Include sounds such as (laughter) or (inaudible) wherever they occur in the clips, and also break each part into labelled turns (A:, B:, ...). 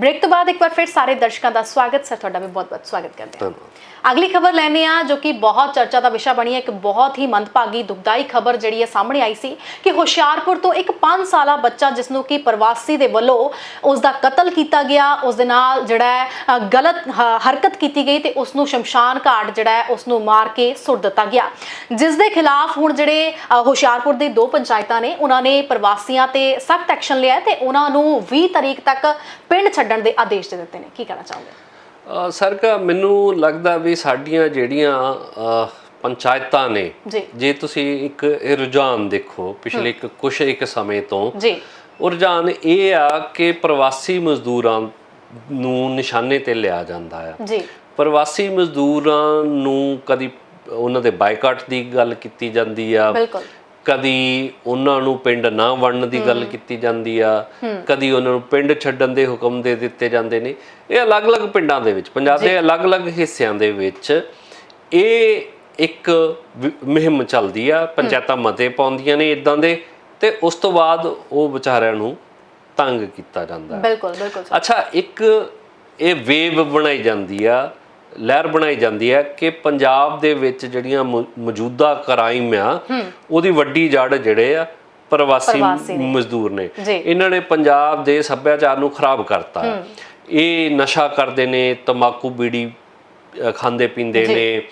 A: Break ਤੋਂ ਬਾਅਦ ਇੱਕ ਵਾਰ ਫਿਰ ਸਾਰੇ ਦਰਸ਼ਕਾਂ ਦਾ ਸਵਾਗਤ ਸਰ ਤੁਹਾਡਾ ਵੀ ਬਹੁਤ-ਬਹੁਤ ਸਵਾਗਤ ਕਰਦੇ ਹਾਂ। ਅਗਲੀ ਖਬਰ ਲੈਣੇ ਆ ਜੋ ਕਿ ਬਹੁਤ ਚਰਚਾ ਦਾ ਵਿਸ਼ਾ ਬਣੀ ਹੈ ਇੱਕ ਬਹੁਤ ਹੀ ਮੰਦਭਾਗੀ ਦੁਖਦਾਈ ਖਬਰ ਜਿਹੜੀ ਹੈ ਸਾਹਮਣੇ ਆਈ ਸੀ ਕਿ ਹੁਸ਼ਿਆਰਪੁਰ ਤੋਂ ਇੱਕ 5 ਸਾਲਾ ਬੱਚਾ ਜਿਸ ਨੂੰ ਕਿ ਪ੍ਰਵਾਸੀ ਦੇ ਵੱਲੋਂ ਉਸ ਦਾ ਕਤਲ ਕੀਤਾ ਗਿਆ ਉਸ ਦੇ ਨਾਲ ਜਿਹੜਾ ਹੈ ਗਲਤ ਹਰਕਤ ਕੀਤੀ ਗਈ ਤੇ ਉਸ ਨੂੰ ਸ਼ਮਸ਼ਾਨ ਘਾਟ ਜਿਹੜਾ ਹੈ ਉਸ ਨੂੰ ਮਾਰ ਕੇ ਸੁੱਟ ਦਿੱਤਾ ਗਿਆ। ਜਿਸ ਦੇ ਖਿਲਾਫ ਹੁਣ ਜਿਹੜੇ ਹੁਸ਼ਿਆਰਪੁਰ ਦੇ ਦੋ ਪੰਚਾਇਤਾਂ ਨੇ ਉਹਨਾਂ ਨੇ ਪ੍ਰਵਾਸੀਆਂ ਤੇ ਸਖਤ ਐਕਸ਼ਨ ਲਿਆ ਤੇ ਉਹਨਾਂ ਨੂੰ 20 ਤਰੀਕ ਤੱਕ ਪਿੰਡ ਛੱਡਣ ਦੇ ਆਦੇਸ਼ ਦੇ ਦਿੱਤੇ ਨੇ। ਕੀ ਕਹਿਣਾ ਚਾਹੋਗੇ?
B: ਅ, ਸਰ ਕਾ ਮੈਨੂੰ ਲੱਗਦਾ ਵੀ ਸਾਡੀਆਂ ਜਿਹੜੀਆਂ ਪੰਚਾਇਤਾਂ ਨੇ
A: ਜੀ।
B: ਤੁਸੀਂ ਇੱਕ ਇਹ ਰੁਝਾਨ ਦੇਖੋ ਪਿਛਲੇ ਇੱਕ ਕੁਛ ਇੱਕ ਸਮੇਂ ਤੋਂ
A: ਜੀ।
B: ਰੁਝਾਨ ਇਹ ਆ ਕਿ ਪ੍ਰਵਾਸੀ ਮਜ਼ਦੂਰਾਂ ਨੂੰ ਨਿਸ਼ਾਨੇ ਤੇ ਲਿਆ ਜਾਂਦਾ ਆ।
A: ਜੀ।
B: ਪ੍ਰਵਾਸੀ ਮਜ਼ਦੂਰਾਂ ਨੂੰ ਕਦੀ ਉਹਨਾਂ ਦੇ ਬਾਈਕਾਟ ਦੀ ਗੱਲ ਕੀਤੀ ਜਾਂਦੀ ਆ।
A: ਬਿਲਕੁਲ।
B: ਕਦੀ ਉਹਨਾਂ ਨੂੰ ਪਿੰਡ ਨਾ ਵੜਨ ਦੀ ਗੱਲ ਕੀਤੀ ਜਾਂਦੀ ਆ ਕਦੀ ਉਹਨਾਂ ਨੂੰ ਪਿੰਡ ਛੱਡਣ ਦੇ ਹੁਕਮ ਦੇ ਦਿੱਤੇ ਜਾਂਦੇ ਨੇ। ਇਹ ਅਲੱਗ-ਅਲੱਗ ਪਿੰਡਾਂ ਦੇ ਵਿੱਚ ਪੰਜਾਬ ਦੇ ਅਲੱਗ-ਅਲੱਗ ਹਿੱਸਿਆਂ ਦੇ ਵਿੱਚ ਇਹ ਇੱਕ ਮੁਹਿੰਮ ਚੱਲਦੀ ਆ ਪੰਚਾਇਤਾਂ ਮਤੇ ਪਾਉਂਦੀਆਂ ਨੇ ਇਦਾਂ ਦੇ ਤੇ ਉਸ ਤੋਂ ਬਾਅਦ ਉਹ ਵਿਚਾਰਿਆਂ ਨੂੰ ਤੰਗ ਕੀਤਾ ਜਾਂਦਾ।
A: ਬਿਲਕੁਲ ਬਿਲਕੁਲ।
B: ਅੱਛਾ ਇੱਕ ਇਹ ਵੇਵ ਬਣਾਈ ਜਾਂਦੀ ਆ ਲਹਿਰ ਬਣਾਈ ਜਾਂਦੀ ਆ ਕਿ ਪੰਜਾਬ ਦੇ ਵਿੱਚ ਜਿਹੜੀਆਂ ਮੌਜੂਦਾ ਕ੍ਰਾਈਮ ਆ ਉਹਦੀ ਵੱਡੀ ਜੜ ਜਿਹੜੇ ਆ ਪ੍ਰਵਾਸੀ। ਮਜ਼ਦੂਰ ਨੇ। ਇਹਨਾਂ ਨੇ ਪੰਜਾਬ ਦੇ ਸੱਭਿਆਚਾਰ ਨੂੰ ਖਰਾਬ ਕਰਤਾ। ਹੈ। ਇਹ ਨਸ਼ਾ ਕਰਦੇ ਨੇ ਤਮਾਕੂ ਬੀੜੀ ਖਾਂਦੇ ਪੀਂਦੇ। ਨੇ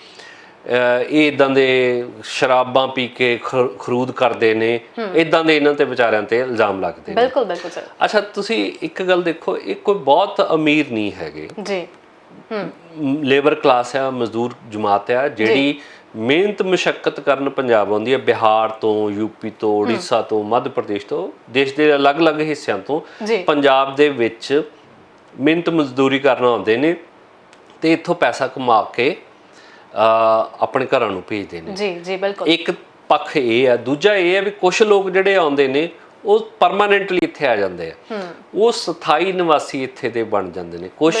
B: ਇਹ ਇਦਾਂ ਦੇ ਸ਼ਰਾਬਾਂ ਪੀ ਕੇ ਖਰੂਦ ਕਰਦੇ ਨੇ। ਇਦਾਂ ਦੇ ਇਹਨਾਂ ਤੇ ਵਿਚਾਰਿਆਂ ਤੇ ਇਲਜ਼ਾਮ ਲੱਗਦੇ ਨੇ।
A: ਬਿਲਕੁਲ ਬਿਲਕੁਲ ਸਰ।
B: ਅੱਛਾ ਤੁਸੀਂ ਇੱਕ ਗੱਲ ਦੇਖੋ ਇਹ ਕੋਈ ਬਹੁਤ ਅਮੀਰ ਨਹੀਂ ਹੈਗੇ।
A: ਜੀ।
B: ਲੇਬਰ ਕਲਾਸ ਆ ਮਜ਼ਦੂਰ ਜਮਾਤ ਆ ਜਿਹੜੀ ਮਿਹਨਤ ਮੁਸ਼ਕਲ ਕਰਨ ਪੰਜਾਬ ਆਉਂਦੀ ਹੈ ਬਿਹਾਰ ਤੋਂ ਯੂਪੀ ਤੋਂ ਉੜੀਸਾ ਤੋਂ ਮੱਧ ਪ੍ਰਦੇਸ਼ ਤੋਂ ਦੇਸ਼ ਦੇ ਅਲੱਗ-ਅਲੱਗ ਹਿੱਸਿਆਂ ਤੋਂ ਪੰਜਾਬ ਦੇ ਵਿੱਚ ਮਿਹਨਤ ਮਜ਼ਦੂਰੀ ਕਰਨ ਆਉਂਦੇ ਨੇ ਤੇ ਇੱਥੋਂ ਪੈਸਾ ਕਮਾ ਕੇ ਆਪਣੇ ਘਰਾਂ ਨੂੰ ਭੇਜਦੇ ਨੇ।
A: ਜੀ ਜੀ ਬਿਲਕੁਲ।
B: ਇੱਕ ਪੱਖ ਇਹ ਹੈ। ਦੂਜਾ ਇਹ ਹੈ ਵੀ ਕੁਝ ਲੋਕ ਜਿਹੜੇ ਆਉਂਦੇ ਨੇ ਉਹ ਪਰਮਾਨੈਂਟਲੀ ਇੱਥੇ ਆ ਜਾਂਦੇ ਆ। ਉਹ ਸਥਾਈ ਨਿਵਾਸੀ ਇੱਥੇ ਦੇ ਬਣ ਜਾਂਦੇ ਨੇ। ਕੁਝ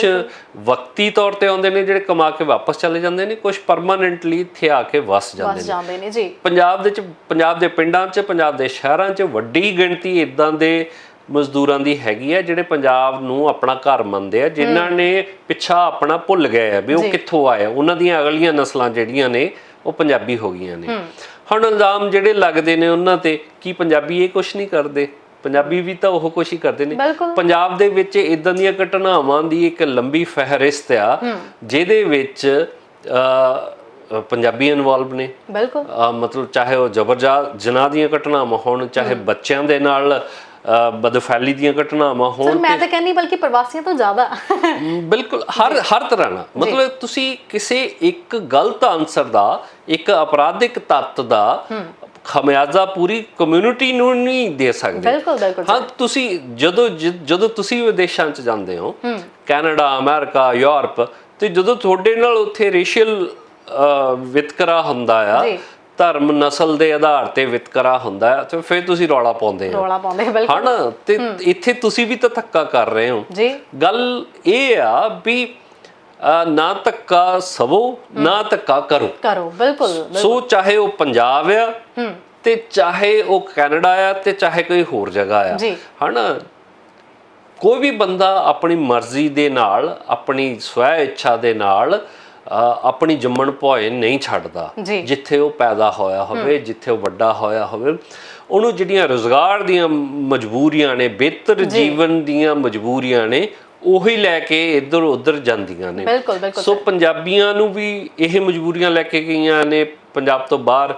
B: ਵਕਤੀ ਤੌਰ ਤੇ ਆਉਂਦੇ ਨੇ ਜਿਹੜੇ ਕਮਾ ਕੇ ਵਾਪਸ ਚਲੇ ਜਾਂਦੇ ਨੇ ਕੁਝ ਪਰਮਾਨੈਂਟਲੀ ਇੱਥੇ ਆ ਕੇ ਵਸ ਜਾਂਦੇ ਨੇ।
A: ਜਾਂਦੇ ਨੇ ਜੀ।
B: ਪੰਜਾਬ ਦੇ ਚ ਪੰਜਾਬ ਦੇ ਪਿੰਡਾਂ 'ਚ ਪੰਜਾਬ ਦੇ ਸ਼ਹਿਰਾਂ 'ਚ ਵੱਡੀ ਗਿਣਤੀ ਇਦਾਂ ਦੇ ਮਜ਼ਦੂਰਾਂ ਦੀ ਹੈਗੀ ਆ ਜਿਹੜੇ ਪੰਜਾਬ ਨੂੰ ਆਪਣਾ ਘਰ ਮੰਨਦੇ ਆ ਜਿਨ੍ਹਾਂ ਨੇ ਪਿੱਛਾ ਆਪਣਾ ਭੁੱਲ ਗਏ ਆ ਵੀ ਉਹ ਕਿੱਥੋਂ ਆਏ ਉਹਨਾਂ ਦੀਆਂ ਅਗਲੀਆਂ ਨਸਲਾਂ ਜਿਹੜੀਆਂ ਨੇ ਉਹ ਪੰਜਾਬੀ ਹੋ ਗਈਆਂ ਨੇ। ਹੁਣ ਇਲਜ਼ਾਮ ਜਿਹੜੇ ਲੱਗਦੇ ਨੇ ਉਹਨਾਂ ਤੇ ਕੀ ਪੰਜਾਬੀ ਇਹ ਕੁਝ ਨਹੀਂ ਕਰਦੇ? ਪੰਜਾਬੀ ਵੀ ਤਾਂ ਉਹ ਕੁਛ ਹੀ ਕਰਦੇ ਨੇ। ਪੰਜਾਬ ਦੇ ਵਿੱਚ ਇਦਾਂ ਦੀਆਂ ਘਟਨਾਵਾਂ ਦੀ ਇੱਕ ਲੰਬੀ ਫਹਿਰਿਸਤ ਆ ਜਿਹਦੇ ਵਿੱਚ ਪੰਜਾਬੀ ਇਨਵੋਲਵ ਨੇ।
A: ਬਿਲਕੁਲ।
B: ਮਤਲਬ ਚਾਹੇ ਉਹ ਜ਼ਬਰਜਾ ਜਨਾਹ ਦੀਆਂ ਘਟਨਾਵਾਂ ਹੋਣ ਚਾਹੇ ਬੱਚਿਆਂ ਦੇ ਨਾਲ ਬਦਫੈਲੀ ਦੀਆਂ ਘਟਨਾਵਾਂ ਹੋਣ
A: ਮੈਂ ਤਾਂ ਕਹਿੰਨੀ ਬਲਕਿ ਪ੍ਰਵਾਸੀਆਂ ਤੋਂ ਜ਼ਿਆਦਾ।
B: ਬਿਲਕੁਲ ਹਰ ਹਰ ਤਰ੍ਹਾਂ ਨਾਲ। ਮਤਲਬ ਤੁਸੀਂ ਕਿਸੇ ਇੱਕ ਗਲਤ ਆਨਸਰ ਦਾ ਇੱਕ ਅਪਰਾਧਿਕ ਤੱਤ ਦਾ ਖਮਿਆਜ਼ਾ ਪੂਰੀ ਕਮਿਊਨਿਟੀ ਨੂੰ ਨਹੀਂ ਦੇ ਸਕਦੇ।
A: ਬਿਲਕੁਲ ਬਿਲਕੁਲ
B: ਹਾਂ ਤੁਸੀਂ ਜਦੋਂ ਜਦੋਂ ਤੁਸੀਂ ਵਿਦੇਸ਼ਾਂ 'ਚ ਜਾਂਦੇ ਹੋ ਕੈਨੇਡਾ ਅਮਰੀਕਾ ਯੂਰਪ ਤੇ ਜਦੋਂ ਤੁਹਾਡੇ ਨਾਲ ਉੱਥੇ ਰੇਸ਼ੀਅਲ ਵਿਤਕਰਾ ਹੁੰਦਾ ਆ। ਧਰਮ ਨਸਲ ਦੇ ਆਧਾਰ ਤੇ ਵਿਤਕਰਾ ਹੁੰਦਾ ਆ ਤੇ ਫਿਰ ਤੁਸੀਂ ਰੌਲਾ ਪਾਉਂਦੇ ਹੋ।
A: ਰੋਲਾ ਪਾਉਂਦੇ ਬਿਲਕੁਲ।
B: ਹਨਾ ਤੇ ਇੱਥੇ ਤੁਸੀਂ ਵੀ ਤਾਂ ਧੱਕਾ ਕਰ ਰਹੇ ਹੋ।
A: ਜੀ।
B: ਗੱਲ ਇਹ ਆ ਵੀ ਨਾ ਧੱਕਾ ਸਵੋ ਨਾ ਧੱਕਾ ਕਰੋ।
A: ਕਰੋ ਬਿਲਕੁਲ
B: ਸੋ ਚਾਹੇ ਉਹ ਪੰਜਾਬ ਆ
A: ਹੂੰ।
B: ਤੇ ਚਾਹੇ ਉਹ ਕੈਨੇਡਾ ਆ ਤੇ ਚਾਹੇ ਕੋਈ ਹੋਰ ਜਗ੍ਹਾ ਆ। ਹਨਾ ਕੋਈ ਵੀ ਬੰਦਾ ਆਪਣੀ ਮਰਜ਼ੀ ਦੇ ਨਾਲ ਆਪਣੀ ਸਵੈ ਇੱਛਾ ਦੇ ਨਾਲ ਆਪਣੀ ਜੰਮਣ ਭੋਏ ਨਹੀਂ ਛੱਡਦਾ। ਜਿੱਥੇ ਉਹ ਪੈਦਾ ਹੋਇਆ ਹੋਵੇ ਜਿੱਥੇ ਉਹ ਵੱਡਾ ਹੋਇਆ ਹੋਵੇ ਉਹਨੂੰ ਜਿਹੜੀਆਂ ਰੋਜ਼ਗਾਰ ਦੀਆਂ ਮਜਬੂਰੀਆਂ ਨੇ ਬਿਹਤਰ ਜੀਵਨ ਦੀਆਂ ਮਜਬੂਰੀਆਂ ਨੇ ਉਹੀ ਲੈ ਕੇ ਇੱਧਰ ਉੱਧਰ ਜਾਂਦੀਆਂ ਨੇ। ਸੋ ਪੰਜਾਬੀਆਂ ਨੂੰ ਵੀ ਇਹ ਮਜਬੂਰੀਆਂ ਲੈ ਕੇ ਗਈਆਂ ਨੇ ਪੰਜਾਬ ਤੋਂ ਬਾਹਰ।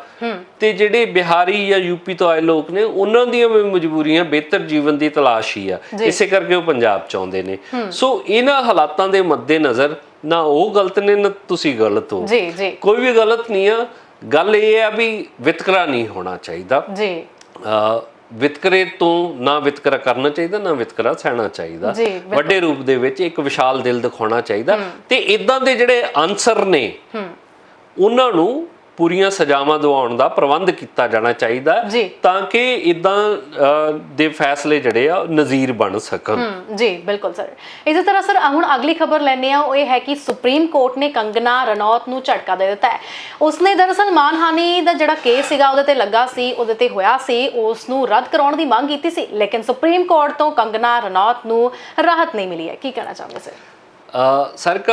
B: ਤੇ ਜਿਹੜੇ ਬਿਹਾਰੀ ਜਾਂ ਯੂਪੀ ਤੋਂ ਆਏ ਲੋਕ ਨੇ ਉਹਨਾਂ ਦੀਆਂ ਵੀ ਮਜਬੂਰੀਆਂ ਬਿਹਤਰ ਜੀਵਨ ਦੀ ਤਲਾਸ਼ ਹੀ ਆ। ਇਸੇ ਕਰਕੇ ਉਹ ਪੰਜਾਬ ਚ ਆਉਂਦੇ ਨੇ। ਸੋ ਇਹਨਾਂ ਹਾਲਾਤਾਂ ਦੇ ਮੱਦੇ ਨਜ਼ਰ ਨਾ ਉਹ ਗਲਤ ਨੇ ਨਾ ਤੁਸੀਂ ਗਲਤ ਹੋ।
A: ਜੀ ਜੀ।
B: ਕੋਈ ਵੀ ਗਲਤ ਨਹੀਂ ਆ। ਗੱਲ ਇਹ ਆ ਵੀ ਵਿਤਕਰਾ ਨਹੀਂ ਹੋਣਾ ਚਾਹੀਦਾ।
A: ਜੀ।
B: ਅ, ਵਿਤਕਰੇ ਤੋਂ ਨਾ ਵਿਤਕਰਾ ਕਰਨਾ ਚਾਹੀਦਾ ਨਾ ਵਿਤਕਰਾ ਸਹਿਣਾ ਚਾਹੀਦਾ। ਵੱਡੇ ਰੂਪ ਦੇ ਵਿੱਚ ਇੱਕ ਵਿਸ਼ਾਲ ਦਿਲ ਦਿਖਾਉਣਾ ਚਾਹੀਦਾ। ਤੇ ਇਦਾਂ ਦੇ ਜਿਹੜੇ ਆਨਸਰ ਨੇ ਉਹਨਾਂ ਨੂੰ ਪੂਰੀਆਂ ਸਜ਼ਾਵਾਂ ਦਿਵਾਉਣ ਦਾ ਪ੍ਰਬੰਧ ਕੀਤਾ ਜਾਣਾ ਚਾਹੀਦਾ। ਤਾਂ ਕਿ ਇਦਾਂ ਦੇ ਫੈਸਲੇ ਜਿਹੜੇ ਆ ਨਜ਼ੀਰ ਬਣ ਸਕਣ।
A: ਜੀ ਬਿਲਕੁਲ ਸਰ। ਇਸੇ ਤਰ੍ਹਾਂ ਸਰ ਹੁਣ ਅਗਲੀ ਖਬਰ ਲੈਣੇ ਆ ਉਹ ਇਹ ਹੈ ਕਿ ਸੁਪਰੀਮ ਕੋਰਟ ਨੇ ਕੰਗਨਾ ਰਣੌਤ ਨੂੰ ਝਟਕਾ ਦੇ ਦਿੱਤਾ ਹੈ। ਉਸਨੇ ਦਰਅਸਲ ਮਾਨਹਾਨੀ ਦਾ ਜਿਹੜਾ ਕੇਸ ਸੀਗਾ ਉਹਦੇ ਤੇ ਲੱਗਾ ਸੀ ਉਹਦੇ ਤੇ ਹੋਇਆ ਸੀ ਉਸ ਨੂੰ ਰੱਦ ਕਰਾਉਣ ਦੀ ਮੰਗ ਕੀਤੀ ਸੀ ਲੇਕਿਨ ਸੁਪਰੀਮ ਕੋਰਟ ਤੋਂ ਕੰਗਨਾ ਰਣੌਤ ਨੂੰ ਰਾਹਤ ਨਹੀਂ ਮਿਲੀ ਹੈ। ਕੀ ਕਹਿਣਾ ਚਾਹੋਗੇ ਸਰ?
B: ਅ, ਸਰ ਕ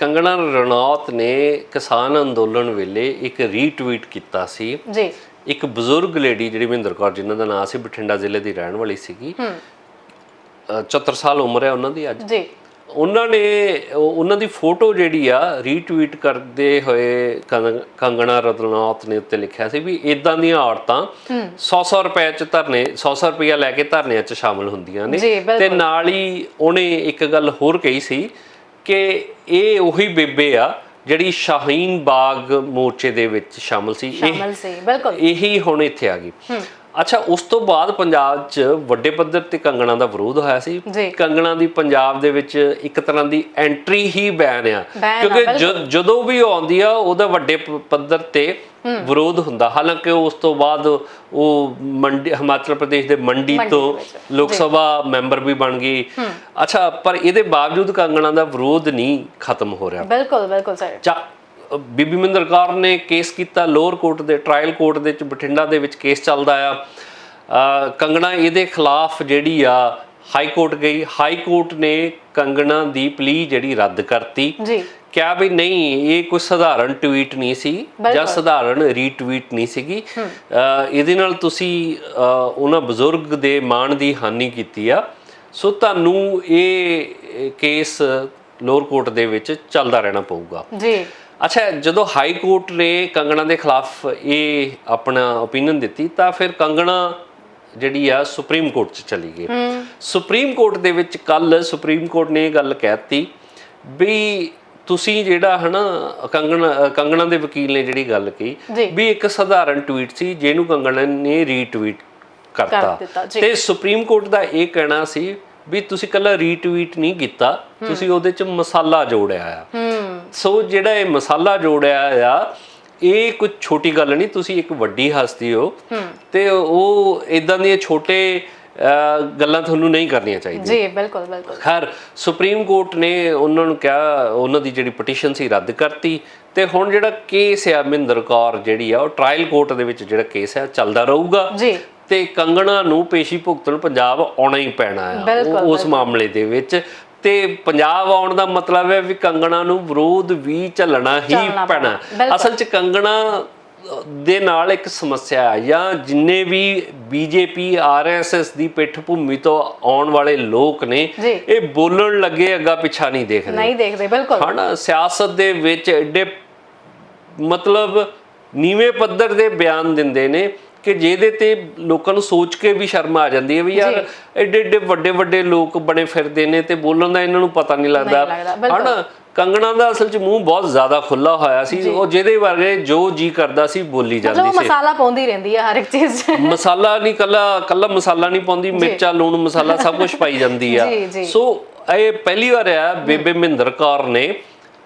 B: ਕੰਗਣਾ ਰਣੌਤ ਨੇ ਕਿਸਾਨ ਅੰਦੋਲਨ ਵੇਲੇ ਇੱਕ ਰੀਟਵੀਟ ਕੀਤਾ ਸੀ।
A: ਜੀ।
B: ਇੱਕ ਬਜ਼ੁਰਗ ਲੇਡੀ ਜਿਹੜੀ ਮਹਿੰਦਰ ਕੌਰ ਜਿਨ੍ਹਾਂ ਦਾ ਨਾਮ ਸੀ ਬਠਿੰਡਾ ਜ਼ਿਲ੍ਹੇ ਦੀ ਰਹਿਣ ਵਾਲੀ ਸੀਗੀ।
A: ਹੂੰ।
B: ਅ, 74 ਸਾਲ ਉਮਰ ਹੈ ਉਹਨਾਂ ਦੀ ਅੱਜ।
A: ਜੀ।
B: ਉਹਨਾਂ ਨੇ ਉਹ- ਉਹਨਾਂ ਦੀ ਫੋਟੋ ਜਿਹੜੀ ਆ ਰੀਟਵੀਟ ਕਰਦੇ ਹੋਏ ਕੰਗ- ਕੰਗਣਾ ਰਣੌਤ ਨੇ ਉੱਤੇ ਲਿਖਿਆ ਸੀ ਵੀ ਇਦਾਂ ਦੀਆਂ ਔਰਤਾਂ 100-100 ਰੁਪਏ ਚ ਧਰਨੇ 100-100 ਰੁਪਇਆ ਲੈ ਕੇ ਧਰਨਿਆਂ ਚ ਸ਼ਾਮਲ ਹੁੰਦੀਆਂ ਨੇ। ਤੇ ਨਾਲ ਹੀ ਉਹਨੇ ਇੱਕ ਗੱਲ ਹੋਰ ਕਹੀ ਸੀ ਕਿ ਇਹ ਉਹੀ ਬੇਬੇ ਆ ਜਿਹੜੀ ਸ਼ਾਹੀਨ ਬਾਗ ਮੋਰਚੇ ਦੇ ਵਿੱਚ ਸ਼ਾਮਲ ਸੀ। ਇਹ
A: ਸ਼ਾਮਲ ਸੀ ਬਿਲਕੁਲ।
B: ਇਹੀ ਹੁਣ ਇੱਥੇ ਆ ਗਈ। ਅੱਛਾ ਉਸ ਤੋਂ ਬਾਅਦ ਪੰਜਾਬ 'ਚ ਵੱਡੇ ਪੱਧਰ ਤੇ ਕੰਗਣਾ ਦਾ ਵਿਰੋਧ ਹੋਇਆ ਸੀ। ਕੰਗਣਾ ਦੀ ਪੰਜਾਬ ਦੇ ਵਿੱਚ ਇੱਕ ਤਰ੍ਹਾਂ ਦੀ ਐਂਟਰੀ ਹੀ ਬੈਨ ਆ। ਕਿਉਂਕਿ। ਜਦੋਂ ਵੀ ਆਉਂਦੀ ਆ ਉਹਦਾ ਵੱਡੇ ਪੱਧਰ ਤੇ ਵਿਰੋਧ ਹੁੰਦਾ। ਹਾਲਾਂਕਿ ਉਸ ਤੋਂ ਬਾਅਦ ਉਹ ਮੰਡੀ ਹਿਮਾਚਲ ਪ੍ਰਦੇਸ਼ ਦੇ ਮੰਡੀ ਤੋਂ ਲੋਕ ਸਭਾ ਮੈਂਬਰ ਵੀ ਬਣ ਗਈ ਅੱਛਾ ਪਰ ਇਹਦੇ ਬਾਵਜੂਦ ਕੰਗਣਾ ਦਾ ਵਿਰੋਧ ਨਹੀਂ ਖਤਮ ਹੋ ਰਿਹਾ।
A: ਬਿਲਕੁਲ ਬਿਲਕੁਲ ਸਰ।
B: ਚਾ ਬੀਬੀ ਮਹਿੰਦਰ ਕੌਰ ਨੇ ਕੇਸ ਕੀਤਾ ਲੋਅਰ ਕੋਰਟ ਦੇ ਟ੍ਰਾਇਲ ਕੋਰਟ ਦੇ ਵਿੱਚ ਬਠਿੰਡਾ ਦੇ ਵਿੱਚ ਕੇਸ ਚੱਲਦਾ ਆ। ਕੰਗਣਾ ਇਹਦੇ ਖਿਲਾਫ ਜਿਹੜੀ ਆ ਹਾਈ ਕੋਰਟ ਗਈ। ਹਾਈ ਕੋਰਟ ਨੇ ਕੰਗਣਾ ਦੀ ਪਲੀ ਜਿਹੜੀ ਰੱਦ ਕਰਤੀ।
A: ਜੀ।
B: ਕਿਹਾ ਵੀ ਨਹੀਂ ਇਹ ਕੋਈ ਸਧਾਰਨ ਟਵੀਟ ਨਹੀਂ ਸੀ ਜਾਂ। ਸਧਾਰਨ ਰੀਟਵੀਟ ਨਹੀਂ ਸੀਗੀ। ਇਹਦੇ ਨਾਲ ਤੁਸੀਂ ਉਹਨਾਂ ਬਜ਼ੁਰਗ ਦੇ ਮਾਣ ਦੀ ਹਾਨੀ ਕੀਤੀ ਆ। ਸੋ ਤੁਹਾਨੂੰ ਇਹ ਕੇਸ ਲੋਅਰ ਕੋਰਟ ਦੇ ਵਿੱਚ ਚੱਲਦਾ ਰਹਿਣਾ ਪਊਗਾ।
A: ਜੀ।
B: ਅੱਛਾ ਜਦੋਂ ਹਾਈ ਕੋਰਟ ਨੇ ਕੰਗਣਾ ਦੇ ਖਿਲਾਫ ਇਹ ਆਪਣਾ ਓਪੀਨੀਅਨ ਦਿੱਤੀ ਤਾਂ ਫਿਰ ਕੰਗਣਾ ਜਿਹੜੀ ਆ ਸੁਪਰੀਮ ਕੋਰਟ 'ਚ ਚਲੀ ਗਈ। ਸੁਪਰੀਮ ਕੋਰਟ ਦੇ ਵਿੱਚ ਕੱਲ ਸੁਪਰੀਮ ਕੋਰਟ ਨੇ ਇਹ ਗੱਲ ਕਹਿਤੀ ਵੀ ਤੁਸੀਂ ਜਿਹੜਾ ਹਨਾ ਕੰਗਣਾ ਕੰਗਣਾ ਦੇ ਵਕੀਲ ਨੇ ਜਿਹੜੀ ਗੱਲ। ਕਹੀ ਵੀ ਇੱਕ ਸਧਾਰਨ ਟਵੀਟ ਸੀ ਜਿਹਨੂੰ ਕੰਗਣਾ ਨੇ ਰੀਟਵੀਟ
A: ਕਰ
B: ਕਰਤਾ। ਤੇ ਸੁਪਰੀਮ ਕੋਰਟ ਦਾ ਇਹ ਕਹਿਣਾ ਸੀ ਵੀ ਤੁਸੀਂ ਕੱਲਾ ਰੀਟਵੀਟ ਨਹੀਂ ਕੀਤਾ ਤੁਸੀਂ ਉਹਦੇ 'ਚ ਮਸਾਲਾ ਜੋੜਿਆ ਆ। ਸੋ ਜਿਹੜਾ ਇਹ ਮਸਾਲਾ ਜੋੜਿਆ ਆ ਇਹ ਕੋਈ ਛੋਟੀ ਗੱਲ ਨਹੀਂ ਤੁਸੀਂ ਇੱਕ ਵੱਡੀ ਹਸਤੀ ਹੋ ਤੇ ਉਹ ਇਦਾਂ ਦੀਆਂ ਛੋਟੇ ਗੱਲਾਂ ਤੁਹਾਨੂੰ ਨਹੀਂ ਕਰਨੀਆਂ ਚਾਹੀਦੀਆਂ।
A: ਜੀ ਬਿਲਕੁਲ ਬਿਲਕੁਲ।
B: ਖੈਰ ਸੁਪਰੀਮ ਕੋਰਟ ਨੇ ਉਹਨਾਂ ਨੂੰ ਕਿਹਾ ਉਹਨਾਂ ਦੀ ਜਿਹੜੀ ਪਟੀਸ਼ਨ ਸੀ ਰੱਦ ਕਰਤੀ ਤੇ ਹੁਣ ਜਿਹੜਾ ਕੇਸ ਆ ਮਹਿੰਦਰ ਕੌਰ ਜਿਹੜੀ ਆ ਉਹ ਟ੍ਰਾਇਲ ਕੋਰਟ ਦੇ ਵਿੱਚ ਜਿਹੜਾ ਕੇਸ ਹੈ ਚੱਲਦਾ ਰਹੂਗਾ।
A: ਜੀ।
B: ਤੇ ਕੰਗਣਾ ਨੂੰ ਪੇਸ਼ੀ ਭੁਗਤਣ ਪੰਜਾਬ ਆਉਣਾ ਹੀ ਪੈਣਾ ਉਹ- ਉਸ ਮਾਮਲੇ ਦੇ ਵਿੱਚ। ਤੇ ਪੰਜਾਬ ਆਉਣ ਦਾ ਮਤਲਬ ਹੈ ਵੀ ਕੰਗਣਾ ਨੂੰ ਵਿਰੋਧ ਵੀ ਝੱਲਣਾ ਹੀ ਪੈਣਾ। ਅਸਲ 'ਚ ਕੰਗਣਾ ਦੇ ਨਾਲ ਇੱਕ ਸਮੱਸਿਆ ਆ ਜਾਂ ਜਿੰਨੇ ਵੀ ਬੀਜੇਪੀ ਆਰਐਸਐਸ ਦੀ ਪਿੱਠ ਭੂਮੀ ਤੋਂ ਆਉਣ ਵਾਲੇ ਲੋਕ ਨੇ। ਇਹ ਬੋਲਣ ਲੱਗੇ ਅੱਗਾ ਪਿੱਛਾ ਨਹੀਂ ਦੇਖਦੇ
A: ਨਹੀਂ ਦੇਖਦੇ ਬਿਲਕੁਲ
B: ਹਨਾ ਸਿਆਸਤ ਦੇ ਵਿੱਚ ਐਡੇ ਮਤਲਬ ਨੀਵੇਂ ਪੱਧਰ ਦੇ ਬਿਆਨ ਦਿੰਦੇ ਨੇ ਕਿ ਜਿਹਦੇ ਤੇ ਲੋਕਾਂ ਨੂੰ ਸੋਚ ਕੇ ਵੀ ਸ਼ਰਮ ਆ ਜਾਂਦੀ ਹੈ ਵੀ ਯਾਰ ਐਡੇ ਐਡੇ ਵੱਡੇ ਵੱਡੇ ਲੋਕ ਬਣੇ ਫਿਰਦੇ ਨੇ ਤੇ ਬੋਲਣ ਦਾ ਇਹਨਾਂ ਨੂੰ ਪਤਾ ਨਹੀਂ ਲੱਗਦਾ। ਹਨਾ? ਕੰਗਣਾ ਦਾ ਅਸਲ 'ਚ ਮੂੰਹ ਬਹੁਤ ਜ਼ਿਆਦਾ ਖੁੱਲਾ ਹੋਇਆ ਸੀ। ਉਹ ਜਿਹਦੇ ਬਾਰੇ ਜੋ ਜੀ ਕਰਦਾ ਸੀ ਬੋਲੀ ਜਾਂਦੀ ਸੀ।
A: ਮਸਾਲਾ ਪਾਉਂਦੀ ਰਹਿੰਦੀ ਹੈ ਹਰ ਇੱਕ ਚੀਜ਼ 'ਚ।
B: ਮਸਾਲਾ ਨਹੀਂ ਕੱਲਾ ਕੱਲਾ ਮਸਾਲਾ ਨਹੀਂ ਪਾਉਂਦੀ ਮਿਰਚਾਂ ਲੂਣ ਮਸਾਲਾ ਸਭ ਕੁਝ ਪਾਈ ਜਾਂਦੀ ਆ। (laughs) ਸੋ ਇਹ ਪਹਿਲੀ ਵਾਰ ਆ ਬੇਬੇ ਮਹਿੰਦਰ ਕੌਰ ਨੇ।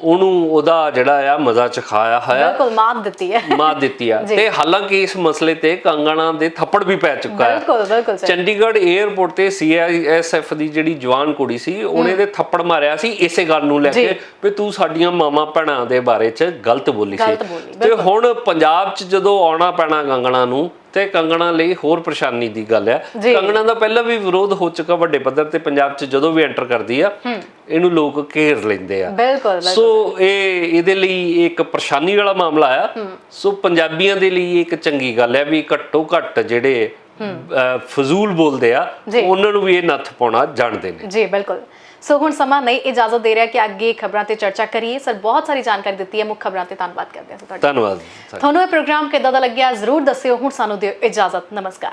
B: ਉਹਨੂੰ ਉਹਦਾ ਜਿਹੜਾ ਆ ਮਜ਼ਾ ਚਖਾਇਆ ਹੋਇਆ।
A: ਬਿਲਕੁਲ ਮਾਤ ਦਿੱਤੀ ਹੈ।
B: ਮਾਰ ਦਿੱਤੀ ਆ। ਤੇ ਹਾਲਾਂਕਿ ਇਸ ਮਸਲੇ ਤੇ ਕੰਗਣਾ ਦੇ ਥੱਪੜ ਵੀ ਪੈ ਚੁੱਕਾ ਹੈ
A: ਬਿਲਕੁਲ ਬਿਲਕੁਲ ਸਰ।
B: ਚੰਡੀਗੜ੍ਹ 에ਅਰਪੋਰਟ ਤੇ ਸੀਆਈਐਸਐਫ ਦੀ ਜਿਹੜੀ ਜਵਾਨ ਕੁੜੀ ਸੀ ਉਹਨੇ ਦੇ ਥੱਪੜ ਮਾਰਿਆ ਸੀ ਇਸੇ ਗੱਲ ਨੂੰ ਲੈ ਕੇ ਵੀ ਤੂੰ ਸਾਡੀਆਂ ਮਾਮਾ ਭੈਣਾਂ ਦੇ ਬਾਰੇ 'ਚ ਗਲਤ ਬੋਲੀ ਸੀ। ਤੇ ਹੁਣ ਪੰਜਾਬ 'ਚ ਜਦੋਂ ਆਉਣਾ ਪੈਣਾ ਕੰਗਣਾ ਨੂੰ ਤੇ ਕੰਗਣਾ ਲਈ ਹੋਰ ਪਰੇਸ਼ਾਨੀ ਦੀ ਗੱਲ ਆ
A: ਜੀ।
B: ਕੰਗਣਾ ਦਾ ਪਹਿਲਾਂ ਵੀ ਵਿਰੋਧ ਹੋ ਚੁੱਕਾ ਵੱਡੇ ਪੱਧਰ ਤੇ ਪੰਜਾਬ 'ਚ ਜਦੋਂ ਵੀ ਐਂਟਰ ਕਰਦੀ ਆ ਇਹਨੂੰ ਲੋਕ ਘੇਰ ਲੈਂਦੇ ਆ।
A: ਬਿਲਕੁਲ
B: ਸੋ ਇਹ ਇਹਦੇ ਲਈ ਇੱਕ ਪਰੇਸ਼ਾਨੀ ਵਾਲਾ ਮਾਮਲਾ ਆ। ਸੋ ਪੰਜਾਬੀਆਂ ਦੇ ਲਈ ਇੱਕ ਚੰਗੀ ਗੱਲ ਹੈ ਵੀ ਘੱਟੋ ਘੱਟ ਜਿਹੜੇ ਫਜ਼ੂਲ ਬੋਲਦੇ ਆ। ਉਹਨਾਂ ਨੂੰ ਵੀ ਇਹ ਨੱਥ ਪਾਉਣਾ ਜਾਣਦੇ ਨੇ।
A: ਜੀ ਬਿਲਕੁਲ। ਸੋ ਹੁਣ ਸਮਾਂ ਨਹੀਂ ਇਜਾਜ਼ਤ ਦੇ ਰਿਹਾ ਕਿ ਅੱਗੇ ਖਬਰਾਂ ਤੇ ਚਰਚਾ ਕਰੀਏ। ਸਰ ਬਹੁਤ ਸਾਰੀ ਜਾਣਕਾਰੀ ਦਿੱਤੀ ਹੈ। ਮੁੱਖ ਖਬਰਾਂ ਤੇ ਧੰਨਵਾਦ ਕਰਦੇ ਹਾਂ। ਤੁਹਾਡਾ
B: ਧੰਨਵਾਦ।
A: ਤੁਹਾਨੂੰ ਇਹ ਪ੍ਰੋਗਰਾਮ ਕਿੱਦਾਂ ਦਾ ਲੱਗਿਆ? ਜ਼ਰੂਰ ਦੱਸਿਓ। ਹੁਣ ਸਾਨੂੰ ਦਿਓ ਇਜਾਜ਼ਤ। ਨਮਸਕਾਰ।